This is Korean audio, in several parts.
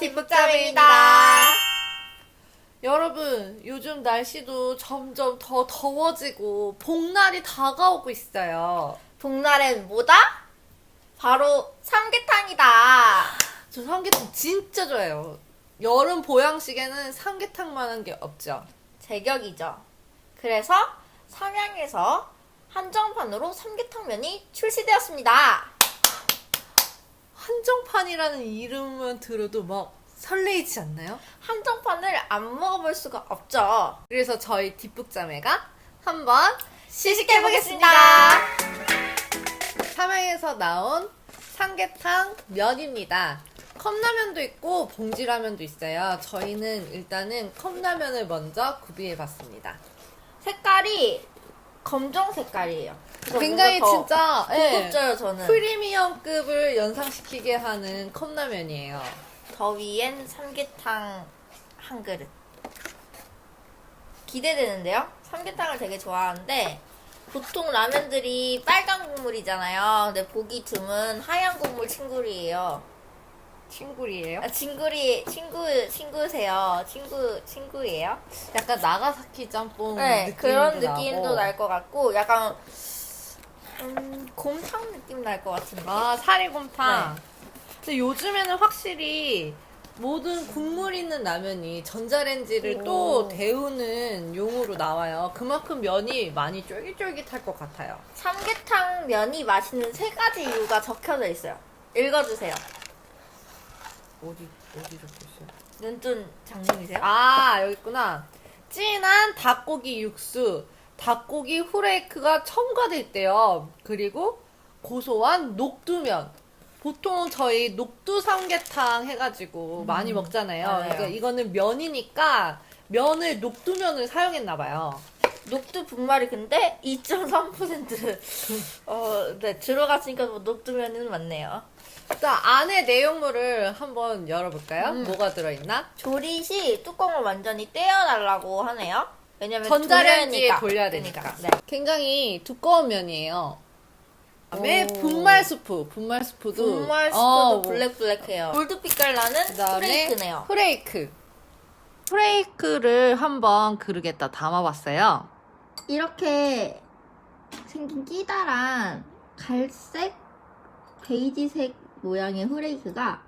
뒷북잡입니다. 여러분, 요즘 날씨도 점점 더 더워지고 복날이 다가오고 있어요. 복날엔 뭐다? 바로 삼계탕이다. 저 삼계탕 진짜 좋아해요. 여름 보양식에는 삼계탕만한 게 없죠. 제격이죠. 그래서 삼양에서 한정판으로 삼계탕면이 출시되었습니다. 한정판이라는 이름만 들어도 막 설레이지 않나요? 한정판을 안 먹어볼 수가 없죠. 그래서 저희 뒷북자매가 한번 시식해보겠습니다. 삼양에서 나온 삼계탕 면입니다. 컵라면도 있고 봉지라면도 있어요. 저희는 일단은 컵라면을 먼저 구비해봤습니다. 색깔이 검정 색깔이에요. 굉장히 진짜 더 예, 고급져요, 저는. 프리미엄급을 연상시키게 하는 컵라면이에요. 더 위엔 삼계탕 한 그릇. 기대되는데요? 삼계탕을 되게 좋아하는데 보통 라면들이 빨간 국물이잖아요. 근데 보기 드문 하얀 국물 친구리예요. 친구리예요. 아, 친구리 친구 친구세요. 친구 친구예요. 약간 나가사키 짬뽕 네, 느낌도 그런. 느낌도 날 것 같고 약간 음, 곰탕 느낌 날 것 같은데. 아 사리곰탕. 네. 근데 요즘에는 확실히 모든 국물 있는 라면이 전자레인지를 오. 또 데우는 용으로 나와요. 그만큼 면이 많이 쫄깃쫄깃할 것 같아요. 삼계탕 면이 맛있는 세 가지 이유가 적혀져 있어요. 읽어주세요. 어디 어디 적혀 있어요? 눈뜬 장님이세요? 아 여기 있구나. 진한 닭고기 육수, 닭고기 후레이크가 첨가돼 있대요. 그리고 고소한 녹두면. 보통 저희 녹두 삼계탕 해가지고 많이 먹잖아요. 맞아요. 그러니까 이거는 면이니까 면을 녹두면을 사용했나 봐요. 녹두 분말이 근데 2.3% 어, 네, 들어갔으니까 뭐 녹두면은 맞네요. 자 안에 내용물을 한번 열어볼까요? 음. 뭐가 들어있나? 조리 시 뚜껑을 완전히 떼어달라고 하네요. 왜냐면 전자레인지에 돌려야 돌려야 되니까. 되니까. 네. 굉장히 두꺼운 면이에요. 그다음에 오. 분말 스프, 분말 스프도 분말 스프도 어, 블랙블랙해요. 골드 빛깔 나는 그다음에 프레이크네요. 프레이크. 프레이크를 한번 그릇에다 담아봤어요. 이렇게 생긴 끼다란 갈색 베이지색 모양의 후레이크가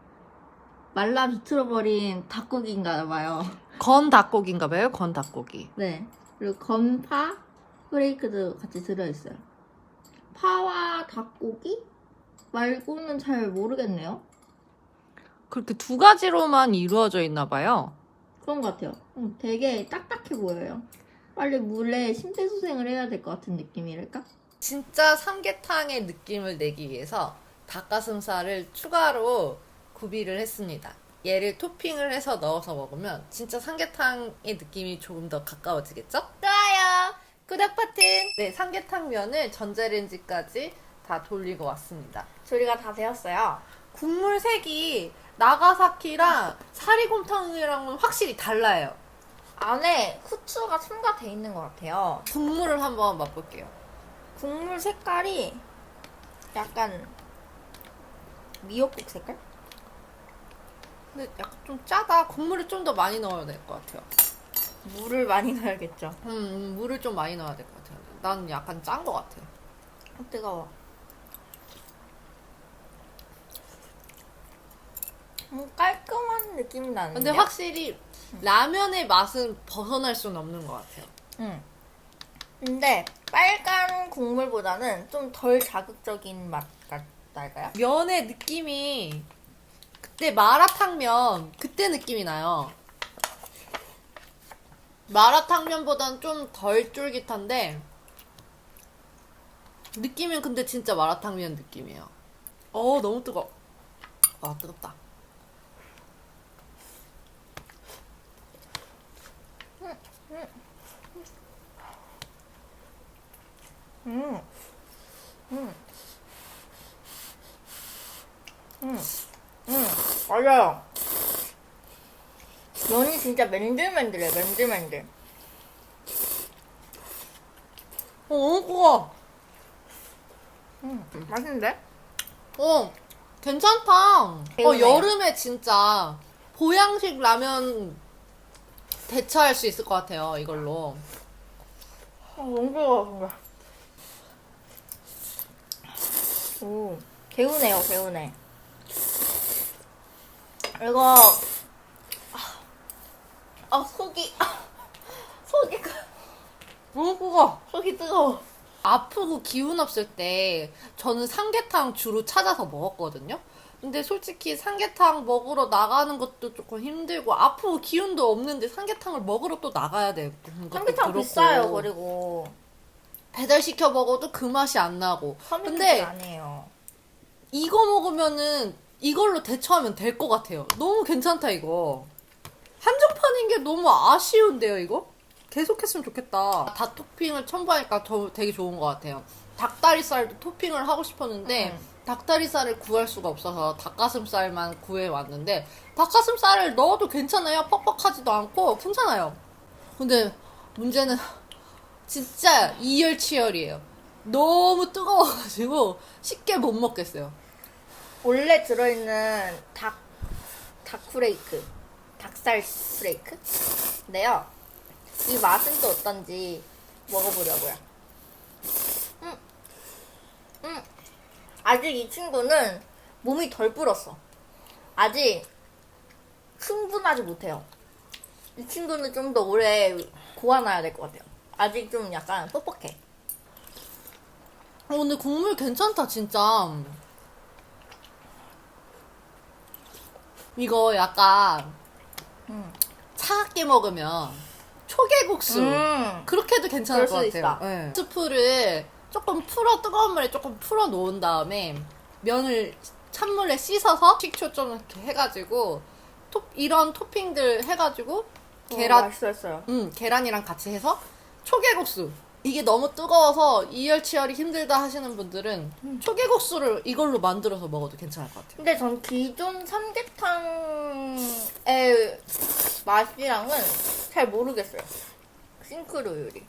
말라 비틀어버린 닭고기인가 봐요. 건 닭고기인가 봐요. 건 닭고기. 네. 그리고 건파 후레이크도 같이 들어있어요. 파와 닭고기 말고는 잘 모르겠네요. 그렇게 두 가지로만 이루어져 있나 봐요. 그런 것 같아요. 음, 되게 딱딱해 보여요. 빨리 물에 심폐소생을 해야 될 것 같은 느낌이랄까? 진짜 삼계탕의 느낌을 내기 위해서 닭가슴살을 추가로 구비를 했습니다. 얘를 토핑을 해서 넣어서 먹으면 진짜 삼계탕의 느낌이 조금 더 가까워지겠죠? 좋아요. 구독 버튼! 네, 삼계탕 면을 전자레인지까지 다 돌리고 왔습니다. 조리가 다 되었어요. 국물 색이 나가사키랑 사리곰탕이랑은 확실히 달라요. 안에 후추가 첨가돼 있는 것 같아요. 국물을 한번 맛볼게요. 국물 색깔이 약간 미역국 색깔? 근데 약간 좀 짜다. 국물을 좀 더 많이 넣어야 될 것 같아요. 물을 많이 넣어야겠죠. 음, 물을 좀 많이 넣어야 될 것 같아요. 난 약간 짠 것 같아요. 아, 뜨거워. 음, 깔끔한 느낌이 나는데. 근데 확실히 라면의 맛은 벗어날 수는 없는 것 같아요. 응. 근데 빨간 국물보다는 좀 덜 자극적인 맛 같달까요? 면의 느낌이 그때 마라탕면 그때 느낌이 나요. 마라탕면보단 좀 덜 쫄깃한데 느낌은 근데 진짜 마라탕면 느낌이에요. 어 너무 뜨거. 아 뜨겁다. 음. 음. 음. 음. 맞아요. 면이 진짜 맨들맨들해, 맨들맨들. 어 너무 뜨거. 음. 맛있는데? 어 괜찮다. 어 개운해요. 여름에 진짜 보양식 라면 대처할 수 있을 것 같아요, 이걸로. 아, 너무 좋아, 오, 개운해요, 개운해. 이거, 아, 아 속이, 아, 속이, 너무 뜨거. 속이 뜨거워. 아프고 기운 없을 때 저는 삼계탕 주로 찾아서 먹었거든요. 근데 솔직히 삼계탕 먹으러 나가는 것도 조금 힘들고 아프고 기운도 없는데 삼계탕을 먹으러 또 나가야 되고 삼계탕 그렇고. 비싸요, 그리고. 배달 시켜 먹어도 그 맛이 안 나고. 서민들이 근데 아니에요. 이거 먹으면은 이걸로 대처하면 될 것 같아요. 너무 괜찮다 이거. 한정판인 게 너무 아쉬운데요 이거? 계속했으면 좋겠다. 다 토핑을 첨부하니까 저 되게 좋은 것 같아요. 닭다리살도 토핑을 하고 싶었는데 음. 닭다리살을 구할 수가 없어서 닭가슴살만 구해 왔는데 닭가슴살을 넣어도 괜찮아요. 퍽퍽하지도 않고 괜찮아요. 근데 문제는 진짜 이열치열이에요. 너무 뜨거워가지고 쉽게 못 먹겠어요. 원래 들어있는 닭, 닭후레이크, 닭살 프레이크? 인데요. 이 맛은 또 어떤지 먹어보려고요. 음, 음. 아직 이 친구는 몸이 덜 불었어. 아직 충분하지 못해요. 이 친구는 좀 더 오래 고아놔야 될 것 같아요. 아직 좀 약간 뻑뻑해. 어, 근데 국물 괜찮다, 진짜. 이거 약간 음. 차갑게 먹으면 초계국수. 음. 그렇게 해도 괜찮을 것 그럴 수 같아요. 네. 스프를 조금 풀어, 뜨거운 물에 조금 풀어 놓은 다음에 면을 찬물에 씻어서 식초 좀 이렇게 해가지고 토, 이런 토핑들 해가지고 계란, 맛있었어요. 음, 계란이랑 같이 해서 초계국수. 이게 너무 뜨거워서 이열치열이 힘들다 하시는 분들은 음. 초계국수를 이걸로 만들어서 먹어도 괜찮을 것 같아요. 근데 전 기존 삼계탕의 맛이랑은 잘 모르겠어요. 싱크로 요리.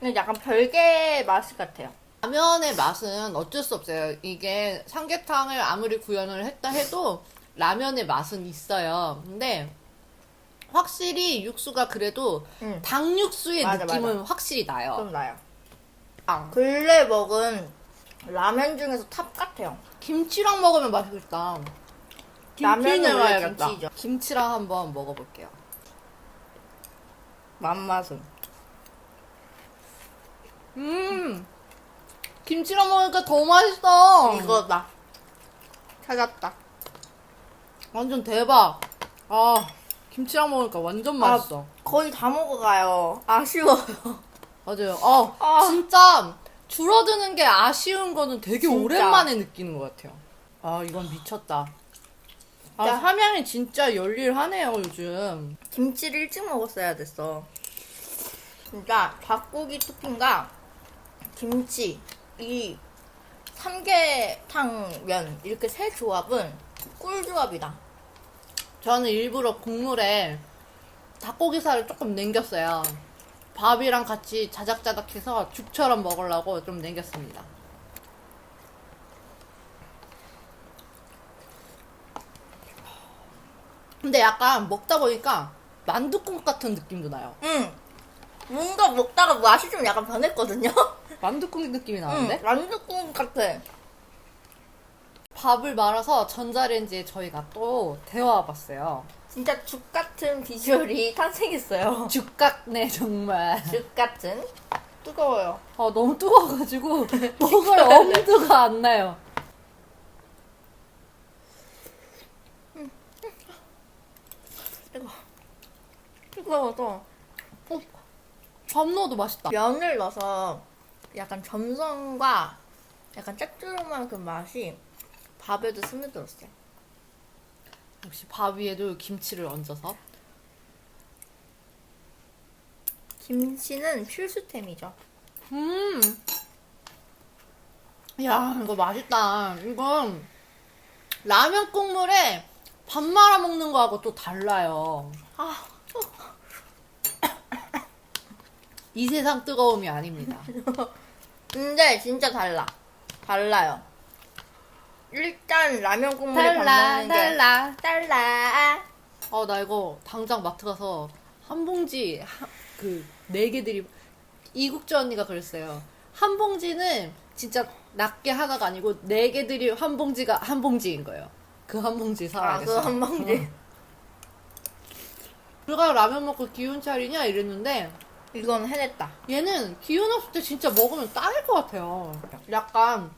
근데 약간 별개 맛 같아요. 라면의 맛은 어쩔 수 없어요. 이게 삼계탕을 아무리 구현을 했다 해도 라면의 맛은 있어요. 근데 확실히 육수가 그래도 응. 닭육수의 맞아, 느낌은 확실히 나요. 좀 나요. 아, 근래 먹은 라면 중에서 탑 같아요. 김치랑 먹으면 맛있겠다. 라면은 원래 넣어야겠다. 김치죠. 김치랑 한번 먹어볼게요. 맛맛은. 음, 김치랑 먹으니까 더 맛있어. 이거다. 찾았다. 완전 대박. 아, 김치랑 먹으니까 완전 아. 맛있어. 거의 다 먹어가요. 아쉬워요. 맞아요. 어, 아. 진짜 줄어드는 게 아쉬운 거는 되게 진짜. 오랜만에 느끼는 것 같아요. 아, 이건 미쳤다. 아, 진짜. 삼양이 진짜 열일하네요, 요즘. 김치를 일찍 먹었어야 됐어. 진짜 닭고기 토핑과 김치, 이 삼계탕면 이렇게 세 조합은 꿀 조합이다. 저는 일부러 국물에 닭고기살을 조금 남겼어요. 밥이랑 같이 자작자작해서 죽처럼 먹으려고 좀 남겼습니다. 근데 약간 먹다 보니까 만두국 같은 느낌도 나요. 응. 뭔가 먹다가 맛이 좀 약간 변했거든요. 만두국 느낌이 응. 나는데? 만두국 같아. 밥을 말아서 전자레인지에 저희가 또 데워봤어요. 진짜 죽 같은 비주얼이 탄생했어요. 죽 같네 정말. 죽 같은. 뜨거워요. 아 너무 뜨거워가지고 먹을 엄두가 안 나요. 뜨거워서 어, 밥 넣어도 맛있다. 면을 넣어서 약간 점성과 약간 짭조름한 그 맛이 밥에도 스며들었어요. 역시 밥 위에도 김치를 얹어서. 김치는 필수템이죠. 음. 야 이거 맛있다. 이건 라면 국물에 밥 말아 먹는 거하고 또 달라요. 아, 이 세상 뜨거움이 아닙니다. 근데 진짜 달라. 달라요. 일단 라면 국물에 밥 달라 먹는 게 달라. 달라. 어, 나 이거 당장 마트 가서 한 봉지 그 네 개들이 이국주 언니가 그랬어요. 한 봉지는 진짜 낱개 하나가 아니고 네 개들이 한 봉지가 한 봉지인 거예요. 그 한 봉지 아, 사와야겠어. 그한 봉지. 누가 라면 먹고 기운 차리냐 이랬는데 이건 해냈다. 얘는 기운 없을 때 진짜 먹으면 딱일 것 같아요. 약간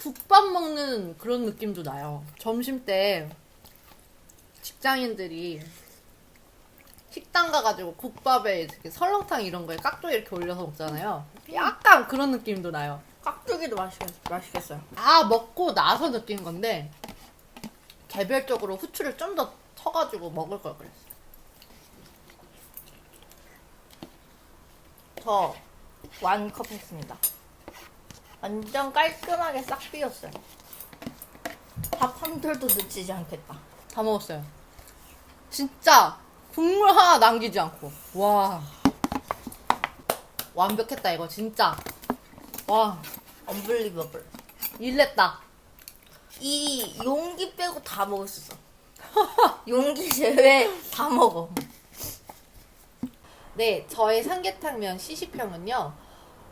국밥 먹는 그런 느낌도 나요. 점심 때 직장인들이 식당 가가지고 국밥에 이렇게 설렁탕 이런 거에 깍두기 이렇게 올려서 먹잖아요. 약간 그런 느낌도 나요. 깍두기도 맛있겠, 맛있겠어요. 다 먹고 나서 느낀 건데 개별적으로 후추를 좀 더 쳐가지고 먹을 걸 그랬어. 저 완컵 했습니다. 완전 깔끔하게 싹 비웠어요. 밥 한 톨도 놓치지 않겠다. 다 먹었어요. 진짜 국물 하나 남기지 않고. 와. 완벽했다 이거 진짜. 와. 언블리버블. 일냈다. 이 용기 빼고 다 있어. 용기 제외 다 먹어. 네, 저의 삼계탕면 시식평은요.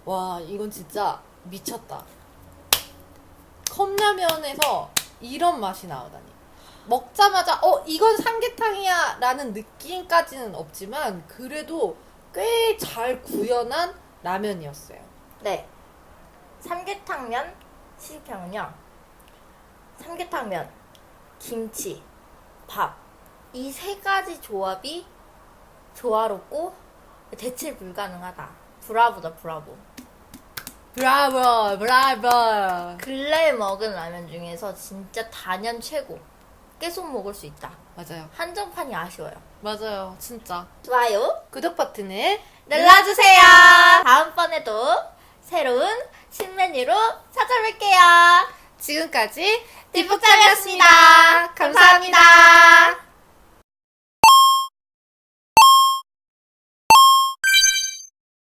와, 이건 진짜 미쳤다. 컵라면에서 이런 맛이 나오다니. 먹자마자 어 이건 삼계탕이야 라는 느낌까지는 없지만 그래도 꽤 잘 구현한 라면이었어요. 네. 삼계탕면 시식평은요. 삼계탕면, 김치, 밥. 이 세 가지 조합이 조화롭고 대체 불가능하다. 브라보다 브라보. 브라보, 브라보. 근래에 먹은 라면 중에서 진짜 단연 최고. 계속 먹을 수 있다. 맞아요. 한정판이 아쉬워요. 맞아요. 진짜. 좋아요. 구독 버튼을 눌러주세요. 다음번에도 새로운 신메뉴로 찾아뵐게요. 지금까지 뒷북장이었습니다. 감사합니다.